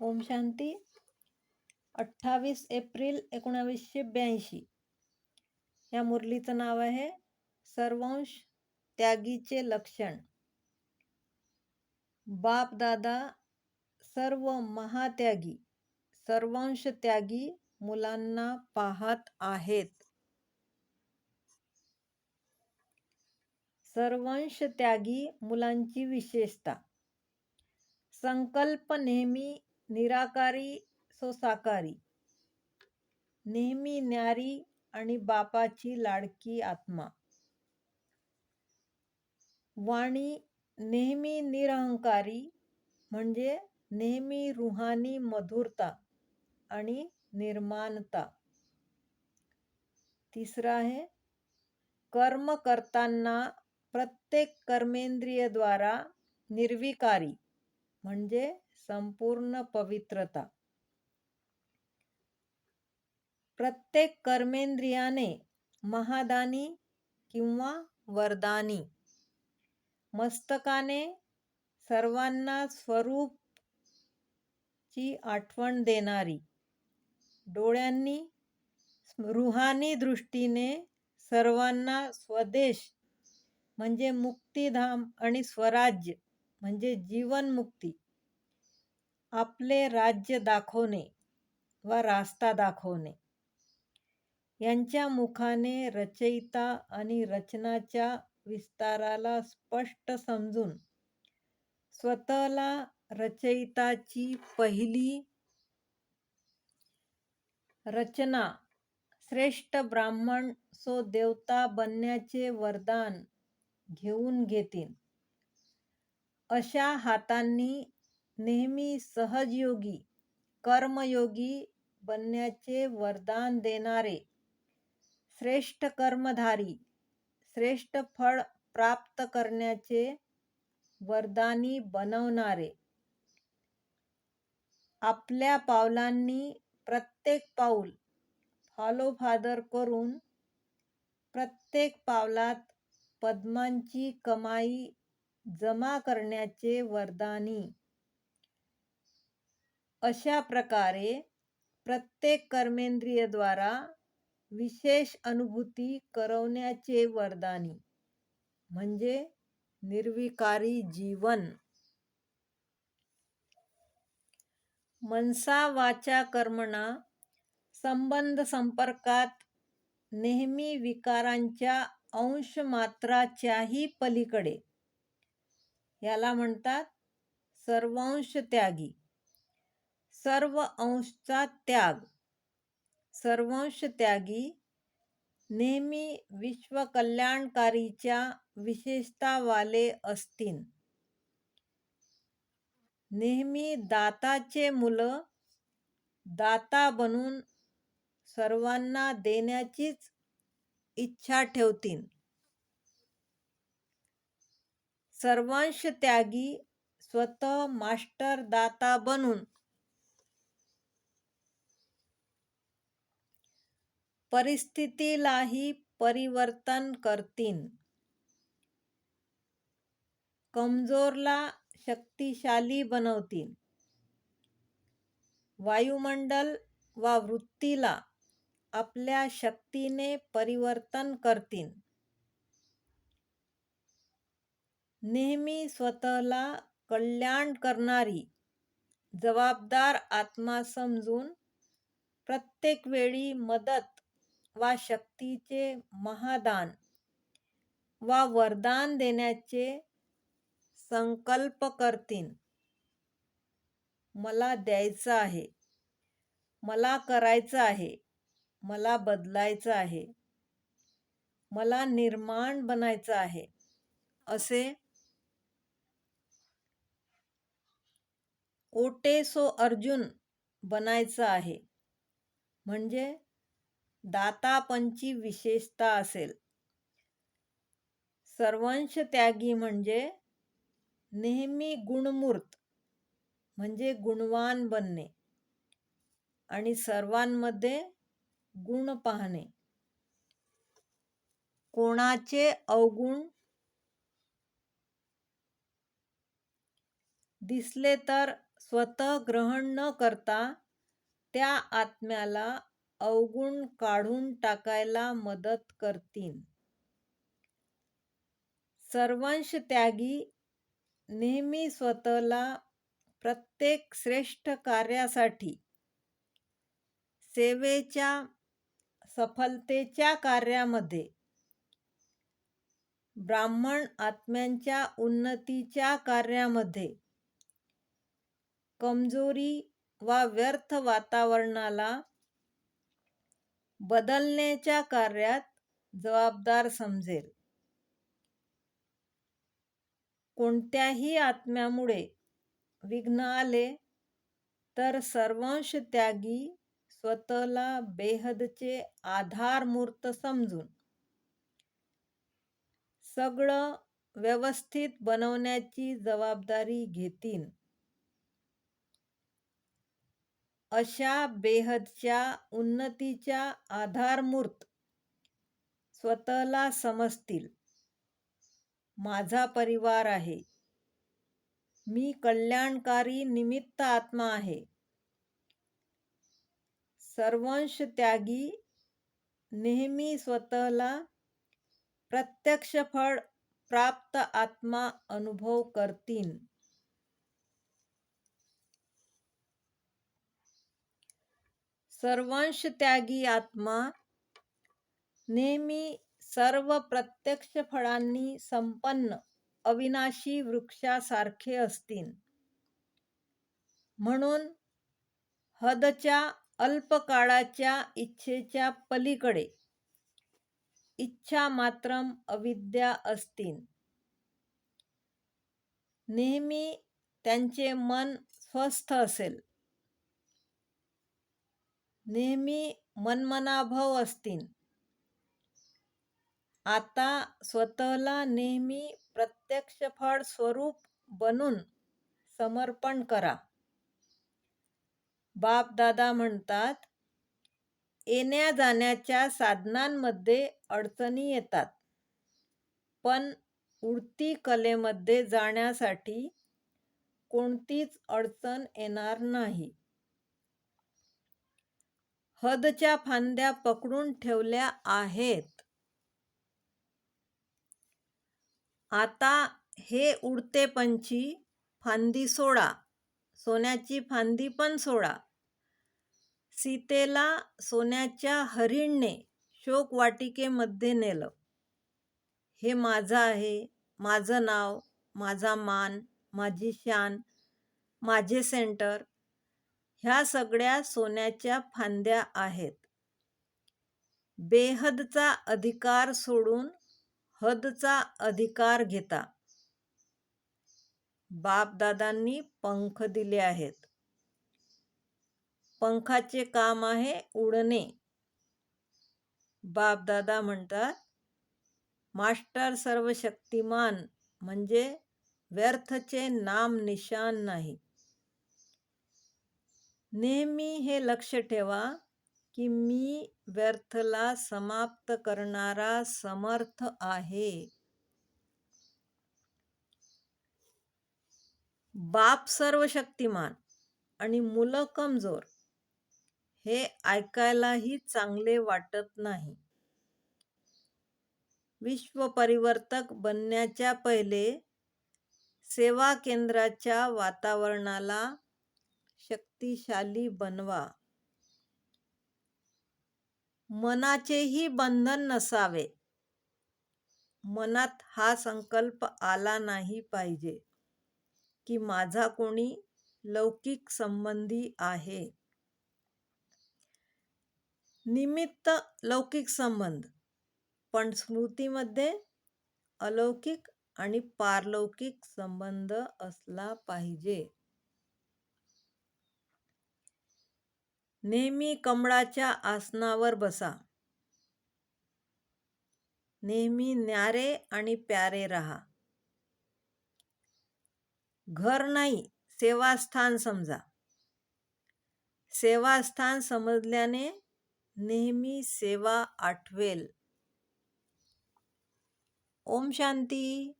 ओम शांती. अठ्ठावीस एप्रिल एकोणावीसशे ब्याऐंशी. या मुरलीचं नाव आहे सर्वांश त्यागीचे लक्षण. बाप दादा सर्व महात्यागी सर्वांश त्यागी मुलांना पाहत आहेत. सर्वांश त्यागी मुलांची विशेषता. संकल्प नेहमी निराकारी सो साकारी नेहमी न्यारी आणि बापाची लाडकी आत्मा. वाणी नेहमी निरहंकारी, म्हणजे नेहमी रुहानी मधुरता आणि निर्माणता. तिसरा आहे, कर्म करताना प्रत्येक कर्मेंद्रियद्वारा निर्विकारी. म्हणजे संपूर्ण पवित्रता. प्रत्येक कर्मेंद्रियाने महादानी किंवा वरदानी. मस्तकाने सर्वांना स्वरूप ची आठवण देणारी. डोळ्यांनी रुहानी दृष्टीने सर्वांना स्वदेश म्हणजे मुक्तिधाम आणि स्वराज्य. म्हणजे जीवनमुक्ती. आपले राज्य दाखवणे व रास्ता दाखवणे. यांच्या मुखाने रचयिता आणि रचनाच्या विस्ताराला स्पष्ट समजून स्वतःला रचयिताची पहिली रचना श्रेष्ठ ब्राह्मण सो देवता बनण्याचे वरदान घेऊन घेतील अशा हातांनी नेहमी सहजयोगी कर्मयोगी बनण्याचे वरदान देणारे श्रेष्ठ कर्मधारी श्रेष्ठ फळ प्राप्त करण्याचे वरदानी बनवणारे. आपल्या पावलांनी प्रत्येक पाऊल फॉलो फादर करून प्रत्येक पावलात पद्मांची कमाई जमा करण्याचे वरदानी. अशा प्रकारे प्रत्येक कर्मेंद्रियद्वारा विशेष अनुभूती करवण्याचे वरदानी. म्हणजे निर्विकारी जीवन. मनसा वाचा कर्मणा संबंध संपर्कात नेहमी विकारांच्या अंश मात्राच्याही पलीकडे. याला म्हणतात सर्वांश त्यागी. सर्व अंशचा त्याग. सर्वांश त्यागी नेहमी विश्वकल्याणकारीच्या विशेषतावाले असतील नेहमी दाताचे मुलं दाता बनून सर्वांना देण्याचीच इच्छा ठेवतील सर्वांश त्यागी स्वतः मास्टर दाता बनून. परिस्थितीलाही परिवर्तन करतील कमजोरला शक्तिशाली बनवतील वायुमंडल वा वृत्तीला आपल्या शक्तीने परिवर्तन करतील नेहमी स्वतःला कल्याण करणारी जबाबदार आत्मा समजून प्रत्येक वेळी मदत वा शक्तीचे महादान वा वरदान देण्याचे संकल्प करतील मला द्यायचं आहे. मला करायचं आहे. मला बदलायचं आहे. मला निर्माण बनायचं आहे. असे ओटेसो अर्जुन बनायचं आहे. म्हणजे दातापंची विशेषता असेल. सर्वांश त्यागी म्हणजे नेहमी गुणमूर्त म्हणजे गुणवान बनणे आणि सर्वांमध्ये गुण पाहणे. कोणाचे अवगुण दिसले तर स्वतः ग्रहण न करता त्या आत्म्याला अवगुण काढून टाकायला मदत करतील. सर्वांश त्यागी नेहमी स्वतःला प्रत्येक श्रेष्ठ कार्यासाठी सेवेच्या सफलतेच्या कार्यामध्ये ब्राह्मण आत्म्यांच्या उन्नतीच्या कार्यामध्ये कमजोरी वा व्यर्थ वातावरणाला बदलण्याच्या कार्यात जबाबदार समजेल. कोणत्याही आत्म्यामुळे विघ्न आले तर सर्वांश त्यागी स्वतःला बेहदचे आधारमूर्त समजून सगळं व्यवस्थित बनवण्याची जबाबदारी घेतील अशा बेहदच्या उन्नतीच्या आधारमूर्त स्वतःला समजतील. माझा परिवार आहे. मी कल्याणकारी निमित्त आत्मा आहे. सर्वंश त्यागी नेहमी स्वतःला प्रत्यक्ष फळ प्राप्त आत्मा अनुभव करतील सर्वांश त्यागी आत्मा. नेहमी सर्व प्रत्यक्ष फळांनी संपन्न अविनाशी वृक्षासारखे असतील. म्हणून हदच्या अल्पकाळाच्या इच्छेच्या पलीकडे इच्छा मात्र अविद्या असतील. नेहमी त्यांचे मन स्वस्थ असेल. नेहमी मनमनाभव असतील आता स्वतःला नेहमी प्रत्यक्ष फळ स्वरूप बनून समर्पण करा. बाप दादा म्हणतात येण्या जाण्याच्या साधनांमध्ये अडचणी येतात पण उडती कलेमध्ये जाण्यासाठी कोणतीच अडचण येणार नाही. हदच्या फांद्या पकडून ठेवल्या आहेत. आता हे उडते पंछी फांदी सोडा. सोन्याची फांदी पण सोडा. सीतेला सोन्याच्या हरिणने शोक वाटिकेमध्ये नेलं. हे माझं आहे माझं नाव माझा मान माझी शान माझे सेंटर ह्या सगळ्या सोन्याच्या फांद्या आहेत. बेहदचा अधिकार सोडून हदचा अधिकार घेता. बापदादांनी पंख दिले आहेत. पंखाचे काम आहे उडणे. बापदादा म्हणतात मास्टर सर्व शक्तिमान म्हणजे व्यर्थचे नाम निशान नाही. नेहमी हे लक्ष ठेवा की मी व्यर्थला समाप्त करणारा समर्थ आहे. बाप सर्व शक्तिमान आणि मुलं कमजोर हे ऐकायलाही चांगले वाटत नाही. विश्व परिवर्तक बनण्याच्या पहिले सेवा केंद्राच्या वातावरणाला शक्तिशाली बनवा. मनाचेही बंधन नसावे. मनात हा संकल्प आला नाही पाहिजे की माझा कोणी लौकिक संबंधी आहे. निमित्त लौकिक संबंध पण स्मृतीमध्ये अलौकिक आणि पारलौकिक संबंध असला पाहिजे. नेहमी कमळाच्या आसनावर बसा. नेहमी न्यारे आणि प्यारे रहा. घर नाही सेवास्थान समजा. सेवास्थान समजल्याने नेहमी सेवा आठवेल. ओम शांती.